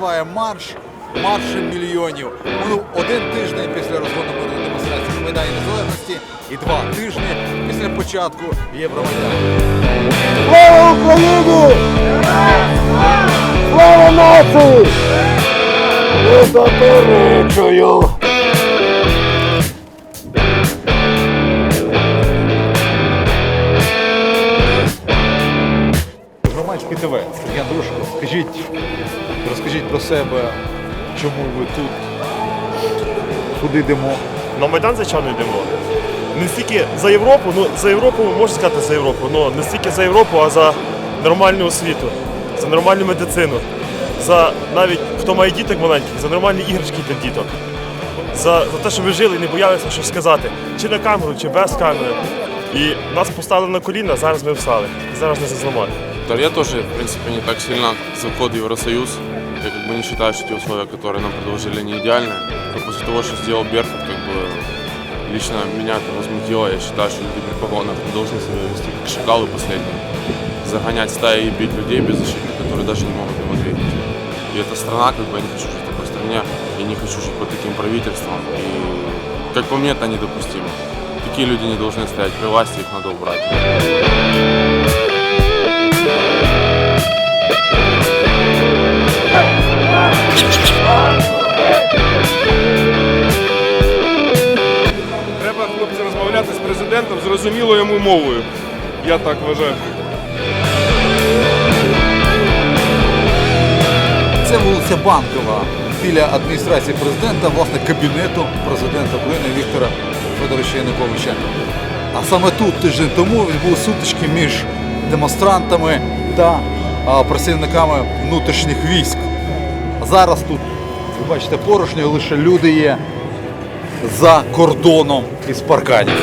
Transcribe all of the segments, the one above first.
називає марш маршем мільйонів. Минув один тиждень після розгону мирної демонстрації на Майдані Незалежності і два тижні після початку Євромайдану. Слава Україні! Слава нації! Не заперечую! Громадське ТВ, Сергій Андрушко, скажіть, розкажіть про себе, чому ви тут, куди йдемо. На Майдан, звичайно, йдемо. Не стільки за Європу, ну за Європу можна сказати за Європу, але не стільки за Європу, а за нормальну освіту, за нормальну медицину, за навіть хто має діток маленьких, за нормальні іграшки для діток. За, за те, що ви жили і не боялися щось сказати, чи на камеру, чи без камери. І нас поставили на коліна, зараз ми встали. Зараз не зазламати. Да, Я тоже, в принципе, не так сильно за вход в Евросоюз. Я как бы не считаю, что те условия, которые нам предложили, не идеальны. Но после того, что сделал Беркут, как бы лично меня это возмутило. Я считаю, что люди при погонах не должны себя вести как шакалы последние. Загонять стаи и бить людей беззащитных, которые даже не могут им ответить. И эта страна, как бы я не хочу жить в такой стране, я не хочу жить под таким правительством. И как по мне, это недопустимо. Такие люди не должны стоять при власти, их надо убрать. З президентом зрозумілою йому мовою. Я так вважаю. Це вулиця Банкова біля адміністрації президента, власне, кабінету президента України Віктора Федоровича Януковича. А саме тут тиждень тому відбули сутички між демонстрантами та працівниками внутрішніх військ. Зараз тут, ви бачите, порожньо, лише люди є за кордоном із парканів.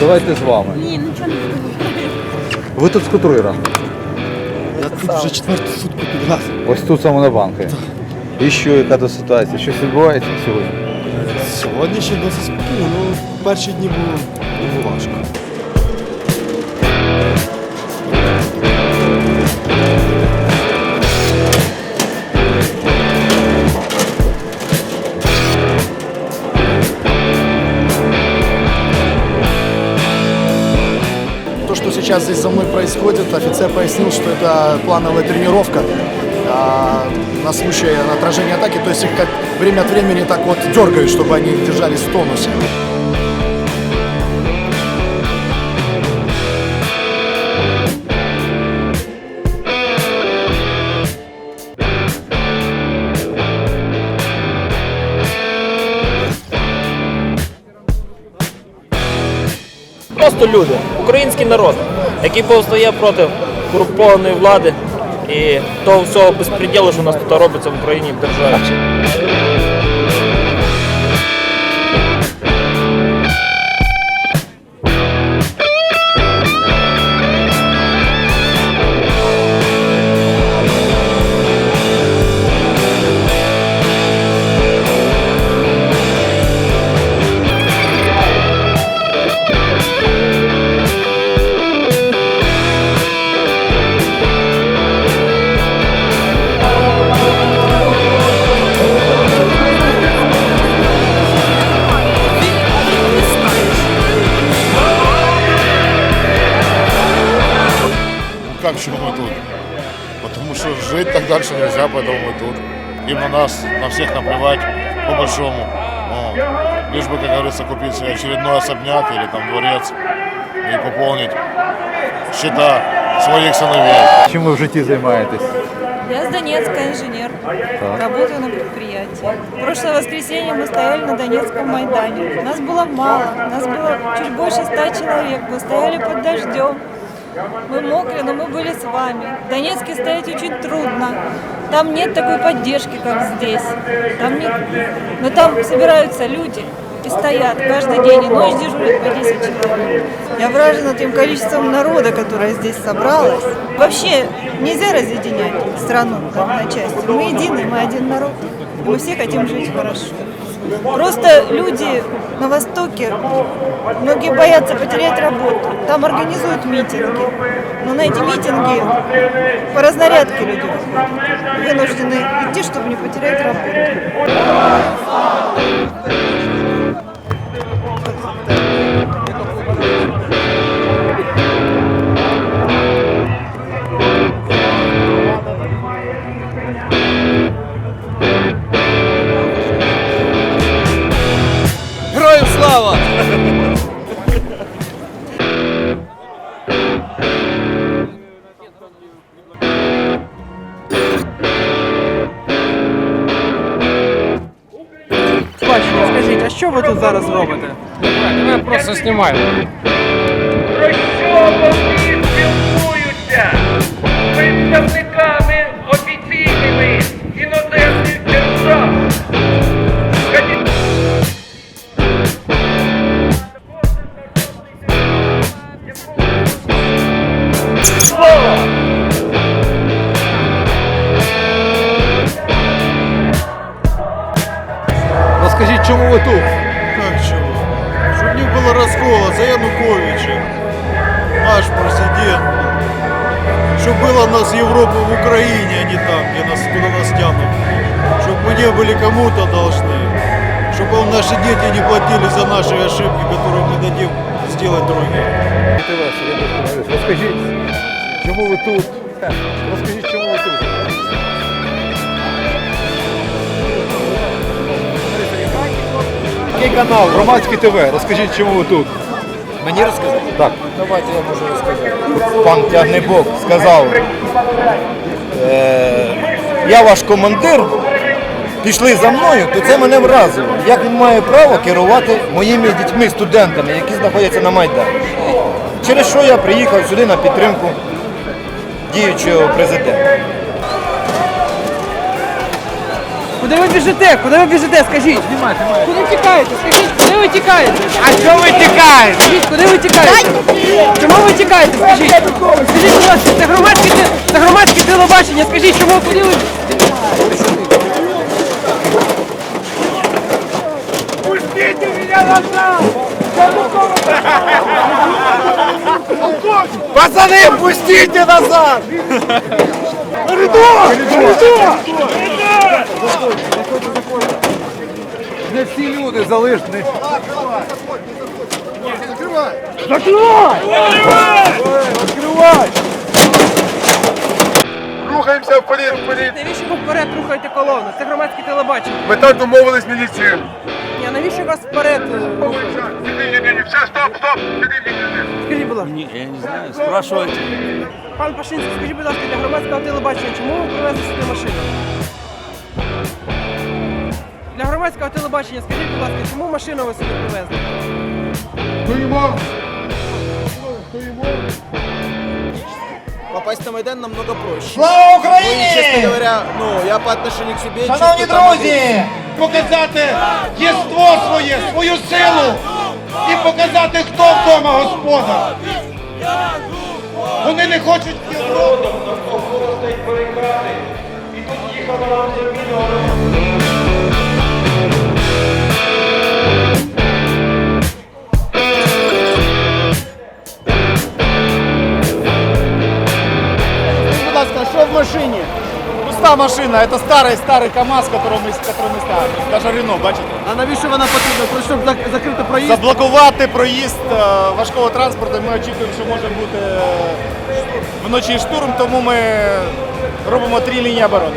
Давайте з вами. Ні, нічого не. Ви тут з котрої ранку? Я тут вже четверту сутку підраз. Ось тут саме на банку. І що, яка до ситуація? Щось відбувається сьогодні? Сьогодні ще досить спокійно, ну перші дні було, було важко. Сейчас здесь за мной происходит, офицер пояснил, что это плановая тренировка а, на случай отражения атаки. То есть их как время от времени так вот дергают, чтобы они держались в тонусе. Просто люди, український народ, який повстає проти корумпованої влади і того всього безпреділу, що у нас тут робиться в Україні в державі. Дальше нельзя, поэтому мы тут. Им на нас, на всех наплевать, по большому. Ну, лишь бы, как говорится, купить себе очередной особняк или там дворец и пополнить счета своих сыновей. Чим ви в житті займаєтесь? Я с Донецка инженер. Работаю на предприятии. В прошлое воскресенье мы стояли на Донецком Майдане. Нас было мало. Нас было чуть больше ста человек. Мы стояли под дождем. Мы мокрые, но мы были с вами. В Донецке стоять очень трудно. Там нет такой поддержки, как здесь. Там нет... Но там собираются люди и стоят каждый день, и ночь дежурят по 10 человек. Я вражена тем количеством народа, которое здесь собралось. Вообще нельзя разъединять страну на части. Мы единый, мы один народ. Мы все хотим жить хорошо. Просто люди на Востоке, многие боятся потерять работу. Там организуют митинги. Но на эти митинги по разнарядке люди вынуждены идти, чтобы не потерять работу. Героям слава! Бачите, скажіть, а що ви тут зараз робите? Ми просто знімаємо. Розкажіть, чому ви тут? Как чего? Чтобы не было раскола за Януковича. Наш президент. Чтобы было нас Европа в Украине, а не там, где нас, куда нас тянут. Чтобы мы не были кому-то должны. Чтобы наши дети не платили за наши ошибки, которые мы дадим сделать другим. Розкажіть, чому ви тут? Розкажіть, чому ви тут? Який канал? Громадське ТВ, розкажіть, чому ви тут? Мені розказати? Так. Давайте я можу розказати. Пан Тягнебок сказав, е, я ваш командир, пішли за мною, то це мене вразило. Як він має право керувати моїми дітьми, студентами, які знаходяться на Майдані? Через що я приїхав сюди на підтримку діючого президента. Куди ви біжите? Куди ви біжите? Скажіть. Куди тікаєте? Скажіть, куди ви тікаєте? А що ви тікаєте? Скажіть, куди ви тікаєте? Чому ви тікаєте? Скажіть. Скажіть, будь ласка, це громадське, це громадське телебачення. Скажіть, чому куди ви? Пустите меня назад! Пацани, пустіть назад! Не всі люди залишні. Закривай! Рухаємося вперед, вперед. Навіщо ви вперед рухаєте колону? Це громадське телебачення. Ми так домовились з міліцією. Ні, а навіщо вас вперед? рухаєте? Все, стоп, стоп. Скажіть, будь ласка. Я не знаю, спрашивайте. Пан Пашинський, скажіть, будь ласка, для громадського телебачення, чому ви привезли сюди машину? Громадського телебачення, скажіть, будь ласка, чому машину ви сюди привезли? Попасть на Майдан намного проще. Слава Ну, Україні! и, честно говоря, ну, я по отношению к себе Шановні друзі, показати єство своє, свою силу і показати, хто вдома господар. Вони не хочуть Європи. Будь машині? Пуста машина, це старий старий КАМАЗ, который ми, который ми ставимо. Даже Рено, бачите? А навіщо вона потрібна? Про щоб зак- закрити проїзд? Заблокувати проїзд е, важкого транспорту. Ми очікуємо, що може бути е, вночі штурм, тому ми робимо три лінії оборони.